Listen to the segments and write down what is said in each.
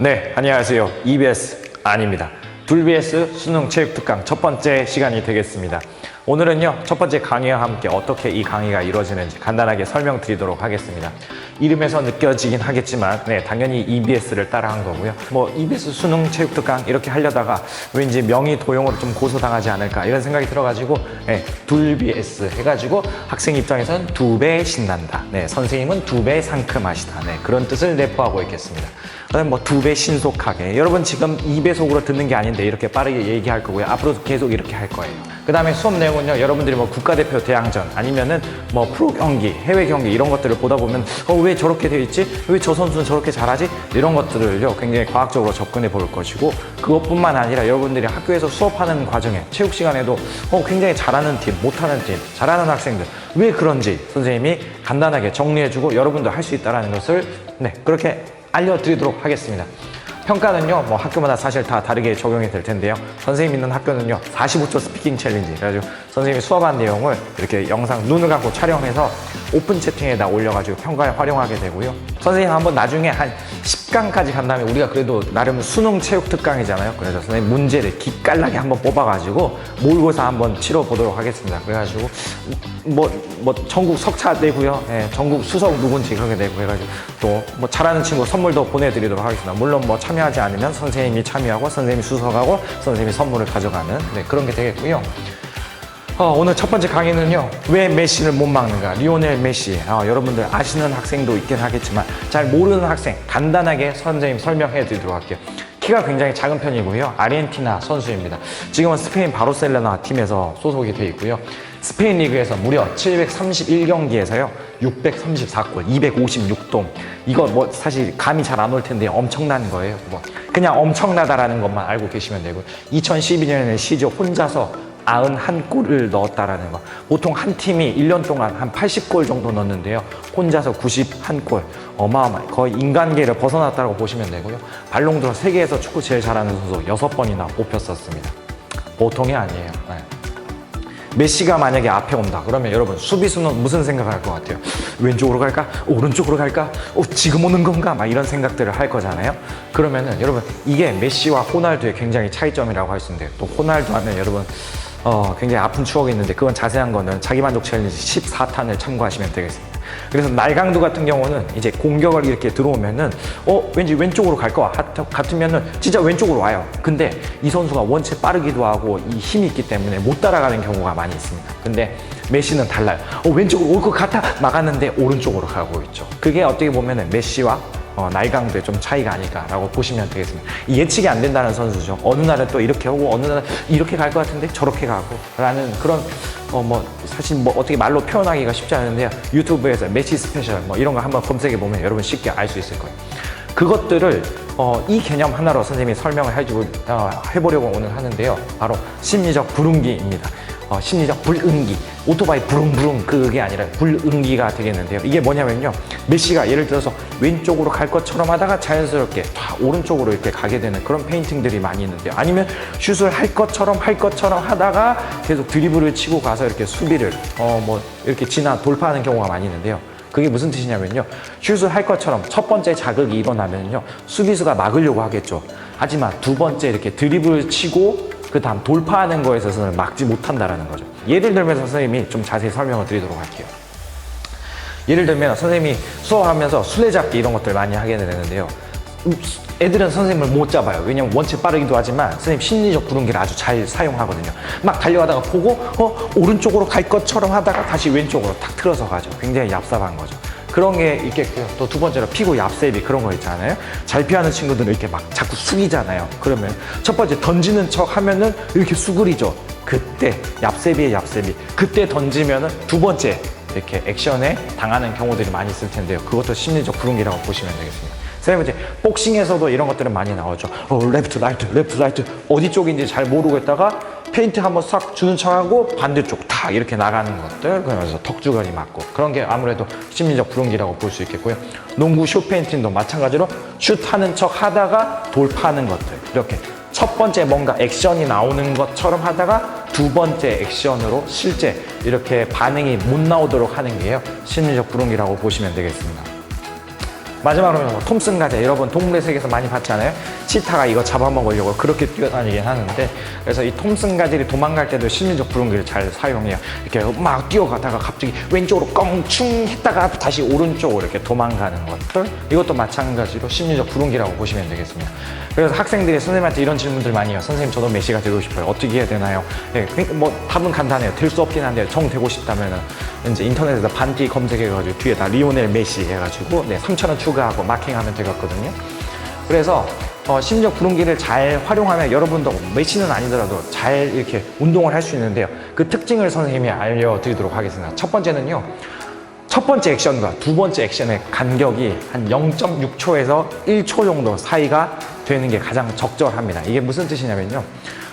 네, 안녕하세요. EBS 아닙니다. 둘BS 수능 체육 특강 첫 번째 시간이 되겠습니다. 오늘은요, 첫 번째 강의와 함께 어떻게 이 강의가 이루어지는지 간단하게 설명드리도록 하겠습니다. 이름에서 느껴지긴 하겠지만, 네, 당연히 EBS를 따라한 거고요. 뭐, EBS 수능 체육 특강 이렇게 하려다가 왠지 명의 도용으로 좀 고소당하지 않을까 이런 생각이 들어가지고, 네, 둘BS 해가지고 학생 입장에서는 두배 신난다. 네, 선생님은 두 배 상큼하시다. 네, 그런 뜻을 내포하고 있겠습니다. 그다음에 뭐두 배 신속하게. 여러분 지금 2배속으로 듣는 게 아닌데 이렇게 빠르게 얘기할 거고요. 앞으로도 계속 이렇게 할 거예요. 그 다음에 수업 내용은요. 여러분들이 뭐 국가대표 대항전 아니면은 뭐 프로 경기, 해외 경기 이런 것들을 보다 보면 어, 왜 저렇게 돼 있지? 왜 저 선수는 저렇게 잘하지? 이런 것들을요. 굉장히 과학적으로 접근해 볼 것이고 그것뿐만 아니라 여러분들이 학교에서 수업하는 과정에 체육 시간에도 어, 굉장히 잘하는 팀, 못하는 팀, 잘하는 학생들 왜 그런지 선생님이 간단하게 정리해주고 여러분도 할 수 있다라는 것을 네 그렇게 알려드리도록 하겠습니다. 평가는요, 뭐 학교마다 사실 다 다르게 적용이 될 텐데요. 선생님 있는 학교는요, 45초 스피킹 챌린지. 그래가지고 선생님이 수업한 내용을 이렇게 영상 눈을 감고 촬영해서 오픈 채팅에다 올려가지고 평가에 활용하게 되고요. 선생님 한번 나중에 한 10강까지 간 다음에 우리가 그래도 나름 수능 체육 특강이잖아요. 그래서 선생님 문제를 기깔나게 한번 뽑아가지고 모의고사 한번 치러 보도록 하겠습니다. 그래가지고 뭐, 뭐 전국 석차 내고요. 예, 전국 수석 누군지 그렇게 내고 해가지고 또 뭐 잘하는 친구 선물도 보내드리도록 하겠습니다. 물론 뭐 참여 하지 않으면 선생님이 참여하고 선생님이 수석하고 선생님이 선물을 가져가는 네, 그런 게 되겠고요. 어, 오늘 첫 번째 강의는요. 왜 메시를 못 막는가? 리오넬 메시. 어, 여러분들 아시는 학생도 있긴 하겠지만 잘 모르는 학생 간단하게 선생님 설명해 드리도록 할게요. 키가 굉장히 작은 편이고요. 아르헨티나 선수입니다. 지금은 스페인 바르셀로나 팀에서 소속이 돼 있고요. 스페인 리그에서 무려 731경기에서요. 634골, 256돔. 이거 뭐 사실 감이 잘 안 올 텐데 엄청난 거예요. 뭐 그냥 엄청나다라는 것만 알고 계시면 되고 2012년에 시조 혼자서 91골을 넣었다라는 거. 보통 한 팀이 1년 동안 한 80골 정도 넣는데요. 혼자서 91골. 어마어마해. 거의 인간계를 벗어났다고 보시면 되고요. 발롱도어 세계에서 축구 제일 잘하는 선수 6번이나 뽑혔었습니다. 보통이 아니에요. 네. 메시가 만약에 앞에 온다 그러면 여러분 수비수는 무슨 생각을 할 것 같아요? 왼쪽으로 갈까? 오른쪽으로 갈까? 어, 지금 오는 건가? 막 이런 생각들을 할 거잖아요. 그러면은 여러분 이게 메시와 호날두의 굉장히 차이점이라고 할 수 있는데 또 호날두 하면 여러분 어, 굉장히 아픈 추억이 있는데 그건 자세한 거는 자기만족 챌린지 14탄을 참고하시면 되겠습니다. 그래서 날강도 같은 경우는 이제 공격을 이렇게 들어오면은 어 왠지 왼쪽으로 갈 것 같으면은 진짜 왼쪽으로 와요. 근데 이 선수가 원체 빠르기도 하고 이 힘이 있기 때문에 못 따라가는 경우가 많이 있습니다. 근데 메시는 달라요. 어 왼쪽으로 올 것 같아 막았는데 오른쪽으로 가고 있죠. 그게 어떻게 보면은 메시와 어, 날강도의 좀 차이가 아닐까라고 보시면 되겠습니다. 이 예측이 안 된다는 선수죠. 어느 날은 또 이렇게 오고 어느 날은 이렇게 갈 것 같은데 저렇게 가고 라는 그런 어 뭐 사실 뭐 어떻게 말로 표현하기가 쉽지 않은데요. 유튜브에서 매치 스페셜 뭐 이런 거 한번 검색해 보면 여러분 쉽게 알 수 있을 거예요. 그것들을 어, 이 개념 하나로 선생님이 설명을 해주고 어, 해보려고 오늘 하는데요. 바로 심리적 불응기입니다. 어, 심리적 불응기. 오토바이 부릉부릉 그게 아니라 불응기가 되겠는데요. 이게 뭐냐면요. 메시가 예를 들어서 왼쪽으로 갈 것처럼 하다가 자연스럽게 다 오른쪽으로 이렇게 가게 되는 그런 페인팅들이 많이 있는데요. 아니면 슛을 할 것처럼 할 것처럼 하다가 계속 드리블을 치고 가서 이렇게 수비를 어, 뭐 이렇게 지나 돌파하는 경우가 많이 있는데요. 그게 무슨 뜻이냐면요. 슛을 할 것처럼 첫 번째 자극이 일어나면요. 수비수가 막으려고 하겠죠. 하지만 두 번째 이렇게 드리블 치고 그 다음 돌파하는 거에 있어서는 막지 못한다라는 거죠. 예를 들면서 선생님이 좀 자세히 설명을 드리도록 할게요. 예를 들면 선생님이 수업하면서 술래잡기 이런 것들 많이 하게 되는데요. 애들은 선생님을 못 잡아요. 왜냐면 원체 빠르기도 하지만 선생님 심리적 불응기를 아주 잘 사용하거든요. 막 달려가다가 보고 어 오른쪽으로 갈 것처럼 하다가 다시 왼쪽으로 탁 틀어서 가죠. 굉장히 얍삽한 거죠. 그런 게 있겠고요. 또 두 번째로 피고 얍셉이 그런 거 있잖아요. 잘 피하는 친구들은 이렇게 막 자꾸 숙이잖아요. 그러면 첫 번째 던지는 척 하면은 이렇게 수그리죠. 그때 얍셉이에 얍셉이. 그때 던지면은 두 번째 이렇게 액션에 당하는 경우들이 많이 있을 텐데요. 그것도 심리적 불응기라고 보시면 되겠습니다. 세 번째, 복싱에서도 이런 것들은 많이 나오죠. 어, 레프트, 라이트, 레프트, 라이트. 어디 쪽인지 잘 모르고 있다가 페인트 한번 싹 주는 척하고 반대쪽 탁 이렇게 나가는 것들. 그러면서 턱주거리 맞고. 그런 게 아무래도 심리적 불응기라고 볼 수 있겠고요. 농구 슛 페인팅도 마찬가지로 슛 하는 척 하다가 돌파하는 것들. 이렇게 첫 번째 뭔가 액션이 나오는 것처럼 하다가 두 번째 액션으로 실제 이렇게 반응이 못 나오도록 하는 게요. 심리적 불응기라고 보시면 되겠습니다. 마지막으로 뭐 톰슨 가재 여러분 동물의 세계에서 많이 봤잖아요. 치타가 이거 잡아먹으려고 그렇게 뛰어다니긴 하는데 그래서 이 톰슨 가젤이 도망갈 때도 심리적 불응기를 잘 사용해요. 이렇게 막 뛰어가다가 갑자기 왼쪽으로 껑충 했다가 다시 오른쪽으로 이렇게 도망가는 것들 이것도 마찬가지로 심리적 불응기라고 보시면 되겠습니다. 그래서 학생들이 선생님한테 이런 질문들 많이 해요. 선생님 저도 메시가 되고 싶어요. 어떻게 해야 되나요? 예, 그러니까 뭐 답은 간단해요. 될 수 없긴 한데 정 되고 싶다면 은 이제 인터넷에서 반디 검색해가지고 뒤에다 리오넬 메시 해가지고 네 3천 원 추 가하고 마킹하면 되거든요. 그래서 어, 심리적 불응기를 잘 활용하면 여러분도 메시는 아니더라도 잘 이렇게 운동을 할 수 있는데요. 그 특징을 선생님이 알려드리도록 하겠습니다. 첫 번째는요. 첫 번째 액션과 두 번째 액션의 간격이 한 0.6초에서 1초 정도 사이가 되는 게 가장 적절합니다. 이게 무슨 뜻이냐면요.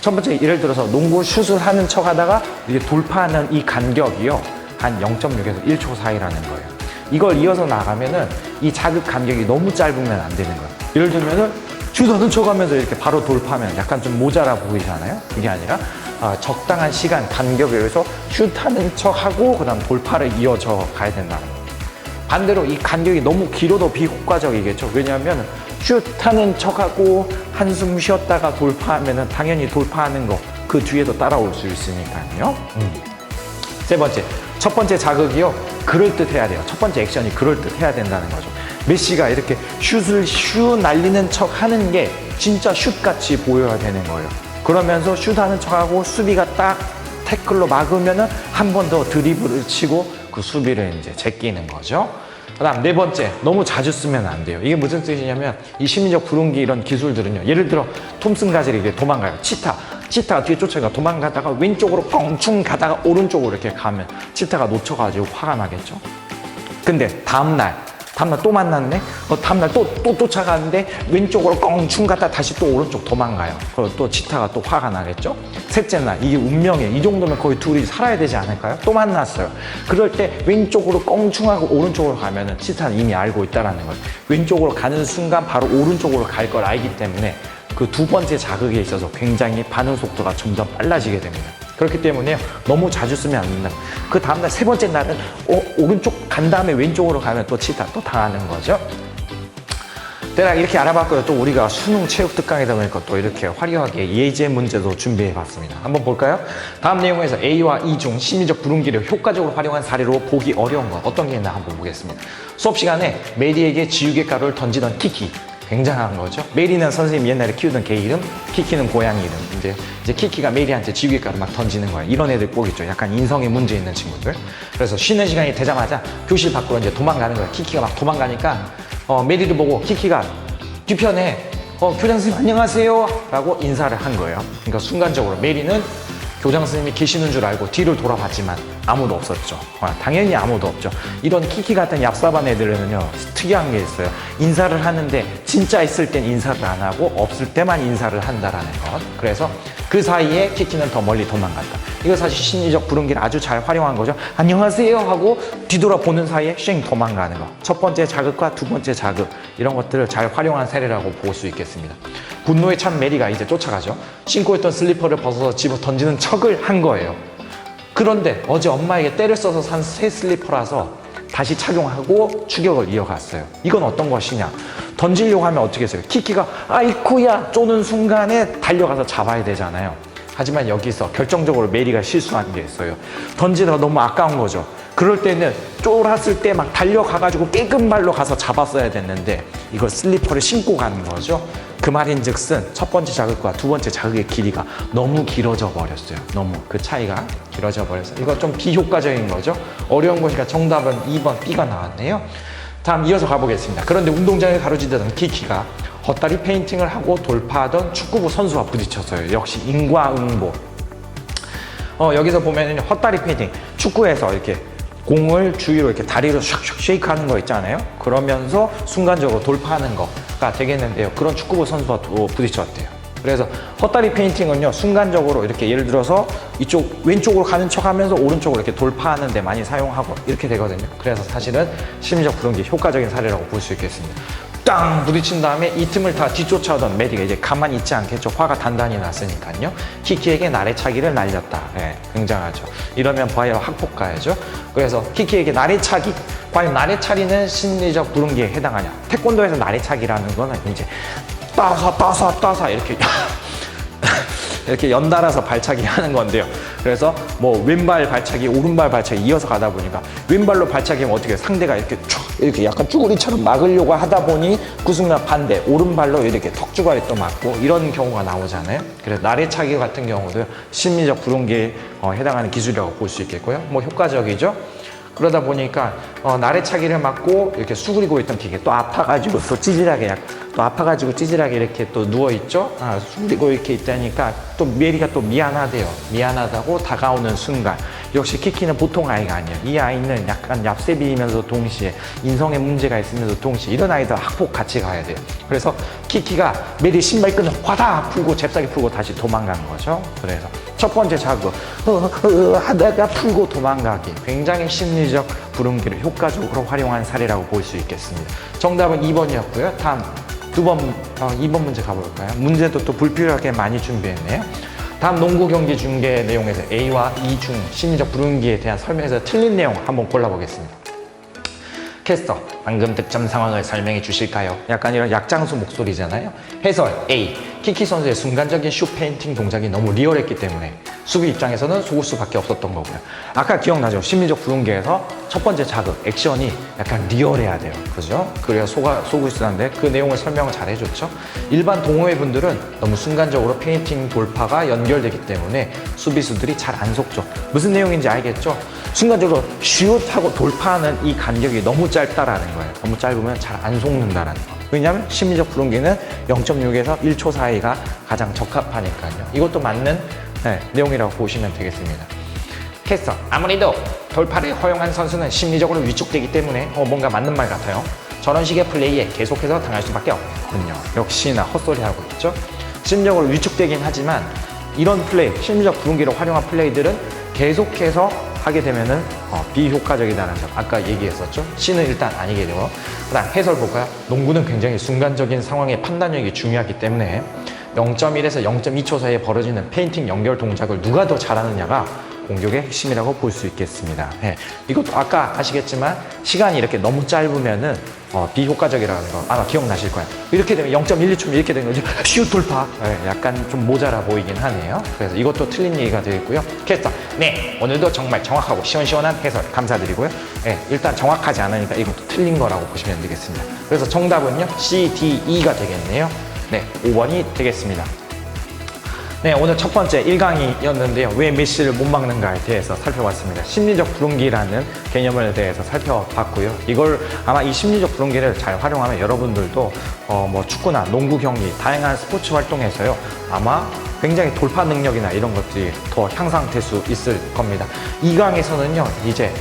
첫 번째 예를 들어서 농구 슛을 하는 척 하다가 이게 돌파하는 이 간격이요. 한 0.6에서 1초 사이라는 거예요. 이걸 이어서 나가면은 이 자극 간격이 너무 짧으면 안 되는 거예요. 예를 들면은 척 하면서 이렇게 바로 돌파하면 약간 좀 모자라 보이잖아요. 그게 아니라 아, 적당한 시간 간격에 의해서 슛하는 척하고 그다음 돌파를 이어져 가야 된다는 거예요. 반대로 이 간격이 너무 길어도 비효과적이겠죠. 왜냐하면 슛하는 척하고 한숨 쉬었다가 돌파하면은 당연히 돌파하는 거 그 뒤에도 따라올 수 있으니까요. 음. 세 번째, 첫 번째 자극이요. 그럴듯 해야 돼요. 첫 번째 액션이 그럴듯 해야 된다는 거죠. 메시가 이렇게 슛을 슛 날리는 척 하는 게 진짜 슛 같이 보여야 되는 거예요. 그러면서 슛 하는 척하고 수비가 딱 태클로 막으면은 한 번 더 드리블을 치고 그 수비를 이제 제끼는 거죠. 그다음 네 번째 너무 자주 쓰면 안 돼요. 이게 무슨 뜻이냐면 이 심리적 불응기 이런 기술들은요. 예를 들어 톰슨 가젤이 이게 도망가요. 치타 치타가 뒤에 쫓아가 도망가다가 왼쪽으로 껑충 가다가 오른쪽으로 이렇게 가면 치타가 놓쳐가지고 화가 나겠죠. 근데 다음날 다음날 또 만났네? 어, 다음날 또, 또 쫓아가는데 왼쪽으로 껑충 갔다 다시 또 오른쪽 도망가요. 그리고 또 치타가 또 화가 나겠죠? 셋째 날, 이게 운명이에요. 이 정도면 거의 둘이 살아야 되지 않을까요? 또 만났어요. 그럴 때 왼쪽으로 껑충하고 오른쪽으로 가면은 치타는 이미 알고 있다라는 거예요. 왼쪽으로 가는 순간 바로 오른쪽으로 갈 걸 알기 때문에 그 두 번째 자극에 있어서 굉장히 반응 속도가 점점 빨라지게 됩니다. 그렇기 때문에 너무 자주 쓰면 안 된다. 그 다음날 세 번째 날은 어, 오른쪽 간 다음에 왼쪽으로 가면 또 치타 또 당하는 거죠. 대략 이렇게 알아봤고요. 또 우리가 수능 체육 특강이다 보니까 또 이렇게 화려하게 예제 문제도 준비해 봤습니다. 한번 볼까요? 다음 내용에서 A와 E 중 심리적 불응기를 효과적으로 활용한 사례로 보기 어려운 것 어떤 게 있나 한번 보겠습니다. 수업 시간에 메리에게 지우개 가루를 던지던 키키. 굉장한 거죠. 메리는 선생님 옛날에 키우던 개 이름, 키키는 고양이 이름. 이제, 이제 키키가 메리한테 가루 막 던지는 거예요. 이런 애들 꼭 있죠. 약간 인성에 문제 있는 친구들. 그래서 쉬는 시간이 되자마자 교실 밖으로 이제 도망가는 거예요. 키키가 막 도망가니까 어, 메리를 보고 키키가 뒤편에 어, 교장 선생님 안녕하세요 라고 인사를 한 거예요. 그러니까 순간적으로 메리는 교장 선생님이 계시는 줄 알고 뒤를 돌아봤지만 아무도 없었죠. 아, 당연히 아무도 없죠. 이런 키키 같은 얍삽한 애들은요 특이한 게 있어요. 인사를 하는데 진짜 있을 땐 인사를 안 하고 없을 때만 인사를 한다라는 것. 그래서 그 사이에 키키는 더 멀리 도망갔다. 이거 사실 심리적 불응기를 아주 잘 활용한 거죠. 안녕하세요 하고 뒤돌아보는 사이에 쉥 도망가는 거. 첫 번째 자극과 두 번째 자극 이런 것들을 잘 활용한 사례라고 볼 수 있겠습니다. 분노에 찬 메리가 이제 쫓아가죠. 신고 있던 슬리퍼를 벗어서 집어 던지는 척을 한 거예요. 그런데 어제 엄마에게 때를 써서 산 새 슬리퍼라서 다시 착용하고 추격을 이어갔어요. 이건 어떤 것이냐? 던지려고 하면 어떻게 했어요? 키키가 아이쿠야 쪼는 순간에 달려가서 잡아야 되잖아요. 하지만 여기서 결정적으로 메리가 실수한 게 있어요. 던지다가 너무 아까운 거죠. 그럴 때는 쫄았을 때 막 달려가가지고 깨끗 발로 가서 잡았어야 됐는데 이걸 슬리퍼를 신고 가는 거죠. 그 말인 즉슨 첫 번째 자극과 두 번째 자극의 길이가 너무 길어져 버렸어요. 너무 그 차이가 길어져 버려서 이거 좀 비효과적인 거죠. 어려운 거니까 정답은 2번 B가 나왔네요. 다음 이어서 가보겠습니다. 그런데 운동장에 가로지르던 키키가 헛다리 페인팅을 하고 돌파하던 축구부 선수와 부딪혔어요. 역시 인과응보. 어, 여기서 보면은 헛다리 페인팅 축구에서 이렇게 공을 주위로 이렇게 다리로 샥샥 쉐이크 하는 거 있잖아요. 그러면서 순간적으로 돌파하는 거 가 되겠는데요. 그런 축구부 선수와 또 부딪혔대요. 그래서 헛다리 페인팅은요, 순간적으로 이렇게 예를 들어서 이쪽 왼쪽으로 가는 척 하면서 오른쪽으로 이렇게 돌파하는 데 많이 사용하고 이렇게 되거든요. 그래서 사실은 심리적 불응기 효과적인 사례라고 볼 수 있겠습니다. 땅 부딪힌 다음에 이 틈을 다 뒤쫓아오던 메디가 이제 가만히 있지 않겠죠. 화가 단단히 났으니까요. 키키에게 나래차기를 날렸다. 예, 굉장하죠. 이러면 바이어 학폭 가야죠. 그래서 키키에게 나래차기. 과연 나래차기는 심리적 불응기에 해당하냐? 태권도에서 나래차기라는 거는 이제 따사 따사 따사 이렇게 이렇게 연달아서 발차기 하는 건데요. 그래서 뭐 왼발 발차기, 오른발 발차기 이어서 가다 보니까 왼발로 발차기하면 어떻게? 상대가 이렇게 쭉 이렇게 약간 쭈구리처럼 막으려고 하다 보니 그 순간 반대 오른발로 이렇게 턱주가리 또 맞고 이런 경우가 나오잖아요. 그래서 나래차기 같은 경우도 심리적 불응기에 어, 해당하는 기술이라고 볼 수 있겠고요. 뭐 효과적이죠. 그러다 보니까 어, 나래차기를 맞고 이렇게 수그리고 있던 기계 또 아파가지고 또 찌질하게 약, 또 아파가지고 찌질하게 이렇게 또 누워 있죠. 아, 수그리고 이렇게 있다니까 또 메리가 또 미안하대요. 미안하다고 다가오는 순간 역시 키키는 보통 아이가 아니에요. 이 아이는 약간 얍세비이면서 동시에 인성에 문제가 있으면서 동시에 이런 아이들 학폭 같이 가야 돼요. 그래서 키키가 메리 신발 끈을 화다 풀고 잽싸게 풀고 다시 도망간 거죠. 그래서 첫 번째 자극 어, 어, 하다가 풀고 도망가기 굉장히 심리적 불응기를 효과적으로 활용한 사례라고 볼 수 있겠습니다. 정답은 2번이었고요. 다음 두 번, 어, 2번 문제 가볼까요? 문제도 또 불필요하게 많이 준비했네요. 다음 농구 경기 중계 내용에서 A와 E 중 심리적 불응기에 대한 설명에서 틀린 내용 한번 골라보겠습니다. 캐스터, 방금 득점 상황을 설명해 주실까요? 약간 이런 약장수 목소리잖아요. 해설 A. 키키 선수의 순간적인 슛 페인팅 동작이 너무 리얼했기 때문에 수비 입장에서는 속을 수밖에 없었던 거고요. 아까 기억나죠? 심리적 불응기에서 첫 번째 자극, 액션이 약간 리얼해야 돼요. 그죠? 그래야 속아, 속을 쓰는데 그 내용을 설명을 잘 해줬죠? 일반 동호회 분들은 너무 순간적으로 페인팅 돌파가 연결되기 때문에 수비수들이 잘 안 속죠. 무슨 내용인지 알겠죠? 순간적으로 슛하고 돌파하는 이 간격이 너무 짧다라는 거예요. 너무 짧으면 잘 안 속는다라는 거. 왜냐하면 심리적 불응기는 0.6에서 1초 사이가 가장 적합하니까요. 이것도 맞는 네, 내용이라고 보시면 되겠습니다. 캐스터 아무래도 돌파를 허용한 선수는 심리적으로 위축되기 때문에 어, 뭔가 맞는 말 같아요. 저런 식의 플레이에 계속해서 당할 수밖에 없군요. 역시나 헛소리 하고 있죠. 심리적으로 위축되긴 하지만 이런 플레이, 심리적 불응기를 활용한 플레이들은 계속해서 하게 되면은 어, 비효과적이다는 점 아까 얘기했었죠. C는 일단 아니게 되고 그다음 해설 볼까요? 농구는 굉장히 순간적인 상황의 판단력이 중요하기 때문에 0.1에서 0.2초 사이에 벌어지는 페인팅 연결 동작을 누가 더 잘하느냐가 공격의 핵심이라고 볼 수 있겠습니다. 예, 이것도 아까 아시겠지만 시간이 이렇게 너무 짧으면은 어, 비효과적이라는 거 아마 기억나실 거예요. 이렇게 되면 0.12초 이렇게 되는 거죠. 슛 돌파. 예, 약간 좀 모자라 보이긴 하네요. 그래서 이것도 틀린 얘기가 되겠고요. 캐스터, 네 오늘도 정말 정확하고 시원시원한 해설 감사드리고요. 예, 일단 정확하지 않으니까 이것도 틀린 거라고 보시면 되겠습니다. 그래서 정답은요 C, D, E가 되겠네요. 네, 5번이 되겠습니다. 네, 오늘 첫 번째 1강이었는데요. 왜 메시를 못 막는가에 대해서 살펴봤습니다. 심리적 불응기라는 개념에 대해서 살펴봤고요. 이걸 아마 이 심리적 불응기를 잘 활용하면 여러분들도 어, 뭐 축구나 농구 경기, 다양한 스포츠 활동에서요. 아마 굉장히 돌파 능력이나 이런 것들이 더 향상될 수 있을 겁니다. 2강에서는요, 이제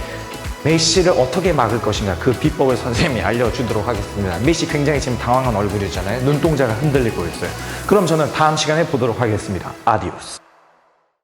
메시를 어떻게 막을 것인가 그 비법을 선생님이 알려주도록 하겠습니다. 메시 굉장히 지금 당황한 얼굴이잖아요. 눈동자가 흔들리고 있어요. 그럼 저는 다음 시간에 보도록 하겠습니다. 아디오스.